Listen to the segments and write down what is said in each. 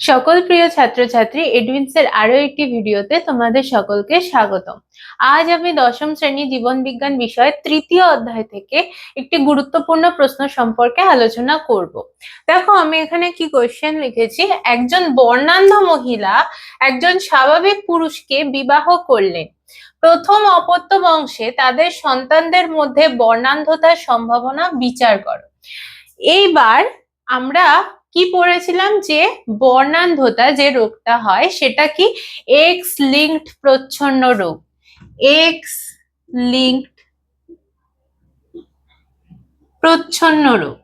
সকল প্রিয় ছাত্রছাত্রী এডুইন্সের আরও একটি ভিডিওতে তোমাদের সকলকে স্বাগতম। আজ আমি দশম শ্রেণি জীবন বিজ্ঞান বিষয়ের তৃতীয় অধ্যায় থেকে একটি গুরুত্বপূর্ণ প্রশ্ন সম্পর্কে আলোচনা করব। দেখো, আমি এখানে কি কোয়েশ্চেন লিখেছি, একজন বর্ণান্ধ মহিলা একজন স্বাভাবিক পুরুষকে বিবাহ করলেন। প্রথম অপত্য বংশে তাদের সন্তানদের মধ্যে বর্ণান্ধতার সম্ভাবনা বিচার করো। এইবার আমরা কি পড়েছিলাম? যে বর্ণান্ধতা যে রোগটা হয়, সেটা কি? এক্স লিঙ্কড প্রচ্ছন্ন রোগ। এক্স লিঙ্কড প্রচ্ছন্ন রোগ।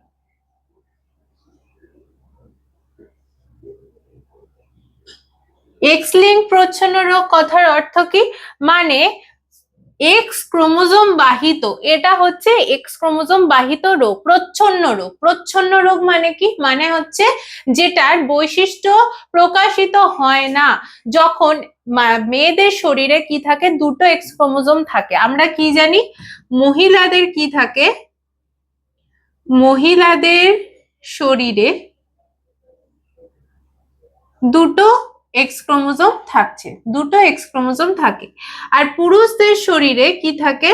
এক্স লিঙ্ক প্রচ্ছন্ন রোগ কথার অর্থ কি? মানে এক্স ক্রোমোজোম বাহিত, এটা হচ্ছে এক্স ক্রোমোজোম বাহিত রোগ, প্রচ্ছন্ন রোগ। প্রচ্ছন্ন রোগ মানে কি? মানে হচ্ছে যেটার বৈশিষ্ট্য প্রকাশিত হয় না। যখন মেয়েদের শরীরে কি থাকে? দুটো এক্স ক্রোমোজোম থাকে। আমরা কি জানি? মহিলাদের কি থাকে? মহিলাদের শরীরে দুটো এক্স ক্রোমোজোম থাকছে। দুটো এক্স ক্রোমোজোম থাকে। আর পুরুষদের শরীরে কি থাকে?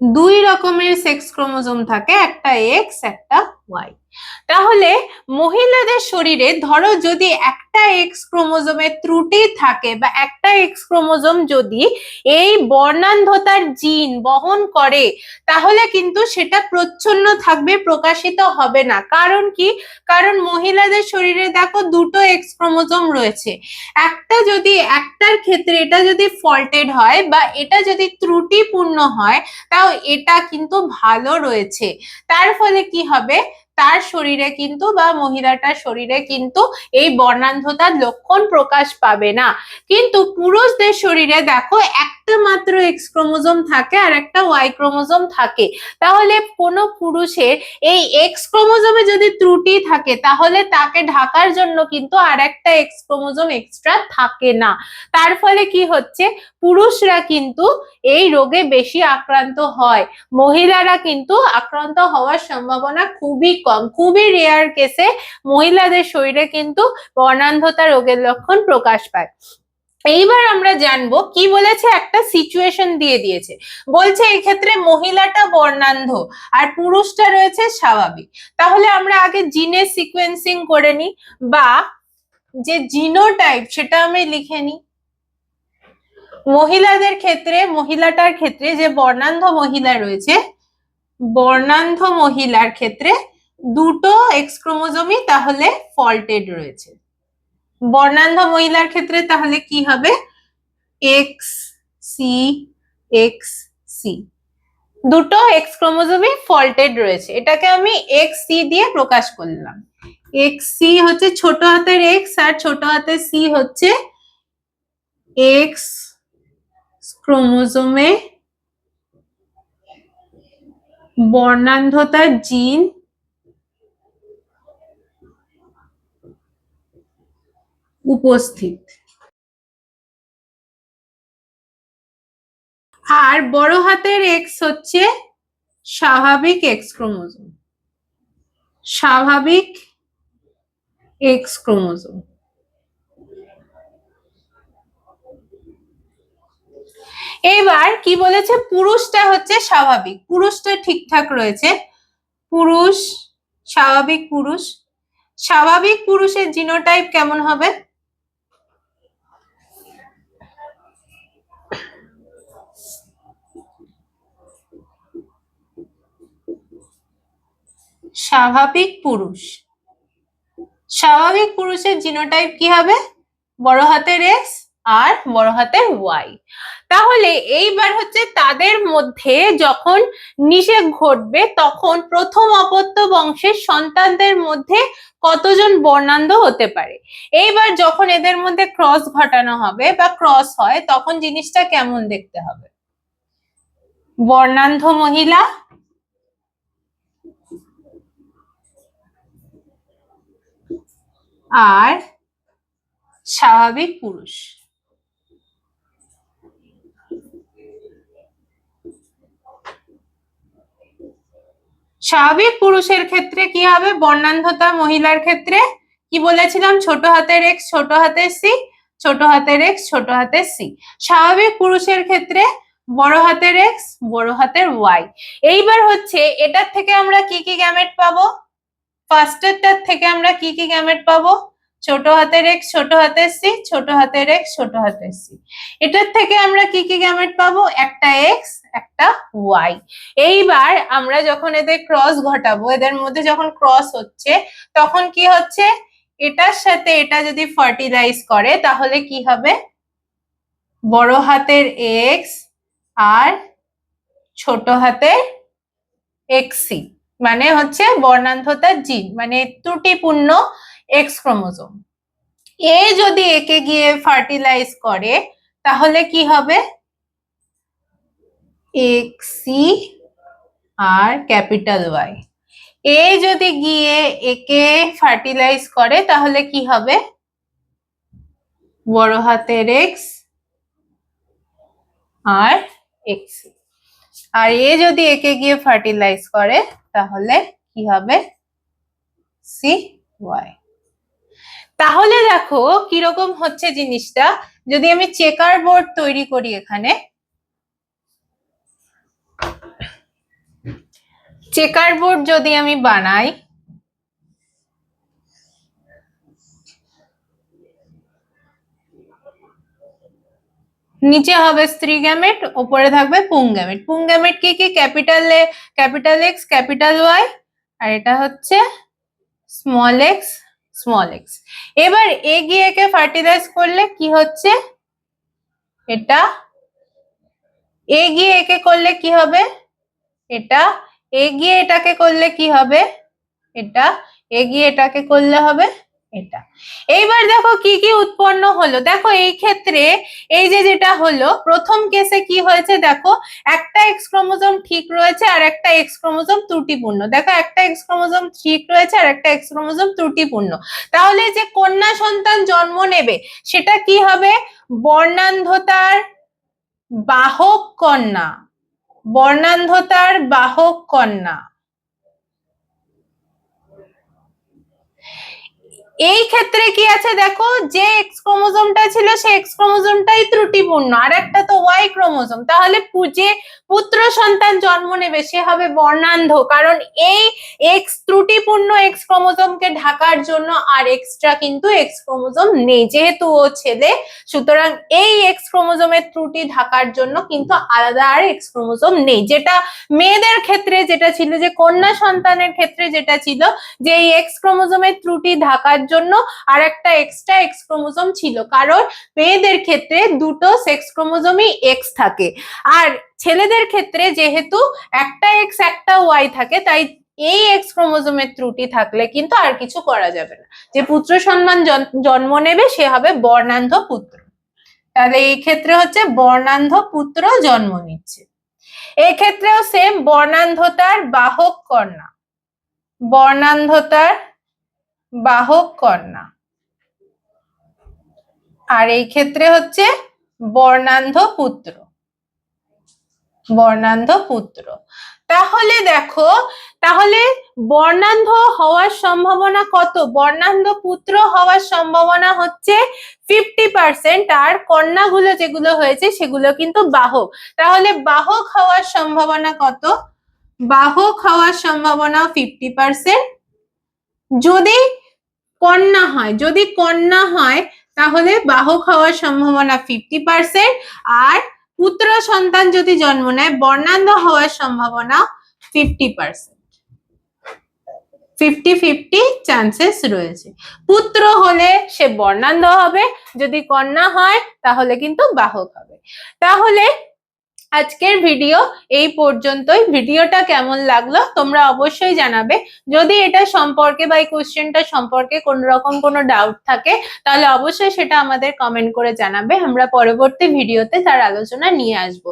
দুই রকমের সেক্স ক্রোমোজোম থাকে, একটা এক্স একটা ওয়াই তাহলে মহিলাদের শরীরে ধরো যদি একটা এক্স ক্রোমোজোমের ত্রুটি থাকে বা একটা এক্স ক্রোমোজোম যদি এই বর্ণান্ধতার জিন বহন করে, তাহলে কিন্তু সেটা প্রচ্ছন্ন থাকবে, প্রকাশিত হবে না। কারণ কি? কারণ মহিলাদের শরীরে দেখো দুটো এক্স ক্রোমোজোম রয়েছে। একটা যদি, একটার ক্ষেত্রে এটা যদি ফল্টেড হয় বা এটা যদি ত্রুটিপূর্ণ হয়, তাও এটা কিন্তু ভালো রয়েছে। তার ফলে কি হবে? তার শরীরে কিন্তু বা মহিলাটার শরীরে কিন্তু এই বর্ণান্ধতার লক্ষণ প্রকাশ পাবে না। কিন্তু পুরুষদের শরীরে দেখো একটা মাত্র এক্স ক্রোমোজোম থাকে আর একটা ওয়াই ক্রোমোজোম থাকে। তাহলে কোনো পুরুষের এই এক্স ক্রোমোজোমে যদি ত্রুটি থাকে, তাহলে তাকে ঢাকার জন্য কিন্তু আর একটা এক্স ক্রোমোজোম এক্সট্রা থাকে না। তার ফলে কি হচ্ছে? পুরুষরা কিন্তু এই রোগে বেশি আক্রান্ত হয়। মহিলারা কিন্তু আক্রান্ত হওয়ার সম্ভাবনা খুবই কম। খুবই রেয়ার কেসে মহিলাদের শরীরে কিন্তু বর্ণান্ধতা রোগের লক্ষণ প্রকাশ পায়। এইবার আমরা জানব কি বলেছে একটা সিচুয়েশন দিয়ে দিয়েছে। বলছে এই ক্ষেত্রে মহিলাটা বর্ণান্ধ আর পুরুষটা রয়েছে স্বাভাবিক। তাহলে আমরা আগে জিনের সিকোয়েন্সিং করে নিই বা যে জিনোটাইপ সেটা আমি লিখে নিই। মহিলাদের ক্ষেত্রে, মহিলাটার ক্ষেত্রে যে বর্ণান্ধ মহিলা রয়েছে, বর্ণান্ধ মহিলার ক্ষেত্রে দুটো এক্স ক্রোমোজোমই তাহলে ফল্টেড রয়েছে। বর্ণান্ধ মহিলার ক্ষেত্রে তাহলে কি হবে? এক্স সি এক্স সি দুটো এক্স ক্রোমোজোমই ফল্টেড রয়েছে। এটাকে আমি এক্স সি দিয়ে প্রকাশ করলাম। এক্স সি হচ্ছে ছোট হাতের এক্স আর ছোট হাতের সি হচ্ছে এক্স ক্রোমোজোমে বর্ণান্ধতার জিন উপস্থিত। আর বড় হাতের এক্স হচ্ছে স্বাভাবিক এক্স ক্রোমোজোম। স্বাভাবিক এক্স ক্রোমোজোম। এবার কি বলেছে? পুরুষটা হচ্ছে স্বাভাবিক। পুরুষটা ঠিকঠাক রয়েছে। পুরুষ, স্বাভাবিক পুরুষ। স্বাভাবিক পুরুষের জিনোটাইপ কেমন হবে? স্বাভাবিক পুরুষ। স্বাভাবিক পুরুষের জিনোটাইপ কি হবে? বড় হাতের এক্স আর বড় হাতের ওয়াই তাহলে এইবার হচ্ছে তাদের মধ্যে যখন নিষেধ ঘটবে, তখন প্রথম অপত্য বংশের সন্তানদের মধ্যে কতজন বর্ণান্ধ হতে পারে? এইবার যখন এদের মধ্যে ক্রস ঘটানো হবে বা ক্রস হয়, তখন জিনিসটা কেমন দেখতে হবে? বর্ণান্ধ মহিলা আর স্বাভাবিক পুরুষ। স্বাভাবিক পুরুষের ক্ষেত্রে কি হবে? বর্ণান্ধতা মহিলার ক্ষেত্রে কি বলেছিলাম? ছোট হাতের এক্স ছোট হাতের সি ছোট হাতের এক্স ছোট হাতের সি স্বাভাবিক পুরুষের ক্ষেত্রে বড় হাতের এক্স বড় হাতের ওয়াই এইবার হচ্ছে এটার থেকে আমরা কি কি গ্যামেট পাবো? ফার্স্টেরটার থেকে আমরা কি কি গ্যামেট পাবো? ছোট হাতের এক্স ছোট হাতের সি ছোট হাতের এক্স ছোট হাতের সি এটার থেকে আমরা কি কি গ্যামেট পাবো? একটা এক্স একটা ওয়াই এইবার আমরা যখন এদের ক্রস ঘটাবো, এদের মধ্যে যখন ক্রস হচ্ছে, তখন কি হচ্ছে? এটার সাথে এটা যদি ফার্টিলাইজ করে, তাহলে কি হবে? বড় হাতের এক্স আর ছোট হাতের এক্সি মানে হচ্ছে বর্ণান্ধতার জিন মানে ত্রুটিপূর্ণ এক্স ক্রোমোজোম। এ যদি একে গিয়ে ফার্টিলাইজ করে, তাহলে কি হবে? এক্সি আর ক্যাপিটাল ওয়াই এ যদি গিয়ে একে ফার্টিলাইজ করে, তাহলে কি হবে? বড় হাতের এক্স আর এক্স আর এ যদি একে গিয়ে ফার্টিলাইজ করে, তাহলে কি হবে? সি ওয়াই তাহলে দেখো কীরকম হচ্ছে জিনিসটা। যদি আমি চেকার বোর্ড তৈরি করি এখানে। চেকার বোর্ড যদি আমি বানাই নিচে হবে স্ত্রী গ্যামেট ওপরে থাকবে পুং গ্যামেট পুং গ্যামেট কি কি? Capital A capital X capital Y আর এটা হচ্ছে স্মল এক্স স্মল এক্স এবার এ গিয়ে একে ফার্টিলাইজ করলে কি হচ্ছে? এটা এ গিয়ে একে করলে কি হবে? এটা এগিয়ে এটাকে করলে কি হবে? এটা এগিয়ে এটাকে করলে হবে এটা। এইবার দেখো কি কি উৎপন্ন হলো? দেখো এই ক্ষেত্রে এই যে যেটা হলো, প্রথম কেসে কি হয়েছে দেখো, একটা এক্স ক্রোমোজোম ঠিক রয়েছে আর একটা এক্স ক্রোমোজোম ত্রুটিপূর্ণ। দেখো একটা এক্স ক্রোমোজোম ঠিক রয়েছে আর একটা এক্স ক্রোমোজোম ত্রুটিপূর্ণ। তাহলে যে কন্যা সন্তান জন্ম নেবে, সেটা কি হবে? বর্ণান্ধতার বাহক কন্যা। বর্ণান্ধতার বাহক কন্যা। এই ক্ষেত্রে কি আছে দেখো, যে এক্স ক্রোমোজোমটা ছিল সেই এক্স ক্রোমোজোমটাই ত্রুটিপূর্ণ। আর একটা তো ওয়াই ক্রোমোজোম তাহলে যে পুত্র সন্তান জন্ম নেবে সে হবে বর্ণান্ধ। কারণ এই এক্স ত্রুটিপূর্ণ এক্স ক্রোমোজোমকে ঢাকার জন্য আর এক্সট্রা কিন্তু এক্স ক্রোমোজোম নেই। যেহেতু ও ছেলে, সুতরাং এই এক্স ক্রোমোজোমের ত্রুটি ঢাকার জন্য কিন্তু আলাদা আর এক্স ক্রোমোজোম নেই। যেটা মেয়েদের ক্ষেত্রে যেটা ছিল, যে কন্যা সন্তানের ক্ষেত্রে যেটা ছিল, যে এই এক্স ক্রোমোজোমের ত্রুটি ঢাকার জন্য আর একটা এক্সট্রা এক্স ক্রোমোজোম ছিল, কারণ মেয়েদের ক্ষেত্রে দুটো সেক্স ক্রোমোজোমই এক্স থাকে। আর ছেলেদের ক্ষেত্রে যেহেতু একটা এক্স একটা ওয়াই থাকে, তাই এই এক্স ক্রোমোজোমের ত্রুটি থাকলে কিন্তু আর কিছু করা যাবে না। যে পুত্র সম্মান জন- জন্ম নেবে, সে হবে বর্ণান্ধ পুত্র। তাহলে এই ক্ষেত্রে হচ্ছে বর্ণান্ধ পুত্র জন্ম নিচ্ছে। এক্ষেত্রেও সেম বর্ণান্ধতার বাহক কন্যা। বর্ণান্ধতার বাহক কন্যা। আর এই ক্ষেত্রে হচ্ছে বর্ণান্ধ পুত্র। বর্ণান্ধ পুত্র। তাহলে দেখো, তাহলে বর্ণান্ধ হওয়ার সম্ভাবনা কত? বর্ণান্ধ পুত্র হওয়ার সম্ভাবনা হচ্ছে ফিফটি পার্সেন্ট আর কন্যাগুলো যেগুলো হয়েছে সেগুলো কিন্তু বাহক। তাহলে বাহক হওয়ার সম্ভাবনা কত? বাহক হওয়ার সম্ভাবনা ফিফটি পার্সেন্ট যদি কন্যা হয়। যদি কন্যা হয়, তাহলে বাহক হওয়ার সম্ভাবনা ফিফটি পার্সেন্ট আর পুত্র সন্তান যদি জন্ম নেয়, বর্ণান্ধ হওয়ার সম্ভাবনা fifty percent fifty fifty chances রয়েছে। পুত্র হলে সে বর্ণান্ধ হবে, যদি কন্যা হয়, তাহলে কিন্তু বাহক হবে তাহলে আজকের ভিডিও এই পর্যন্তই। ভিডিওটা কেমন লাগল তোমরা অবশ্যই জানাবে। যদি এটা সম্পর্কে বা এই কোশ্চেনটা সম্পর্কে কোন রকম কোনো ডাউট থাকে, তাহলে অবশ্যই সেটা আমাদের কমেন্ট করে জানাবে। আমরা পরবর্তী ভিডিওতে তার আলোচনা নিয়ে আসব।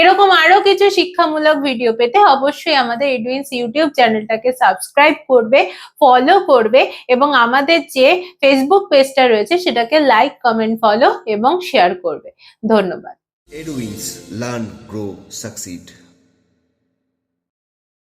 এরকম আরও কিছু শিক্ষামূলক ভিডিও পেতে অবশ্যই আমাদের এডুইন্স ইউটিউব চ্যানেলটাকে সাবস্ক্রাইব করবে ফলো করবে এবং আমাদের যে ফেসবুক পেজটা রয়েছে, সেটাকে লাইক কমেন্ট ফলো এবং শেয়ার করবে। ধন্যবাদ। Edwins Learn, Grow, Succeed.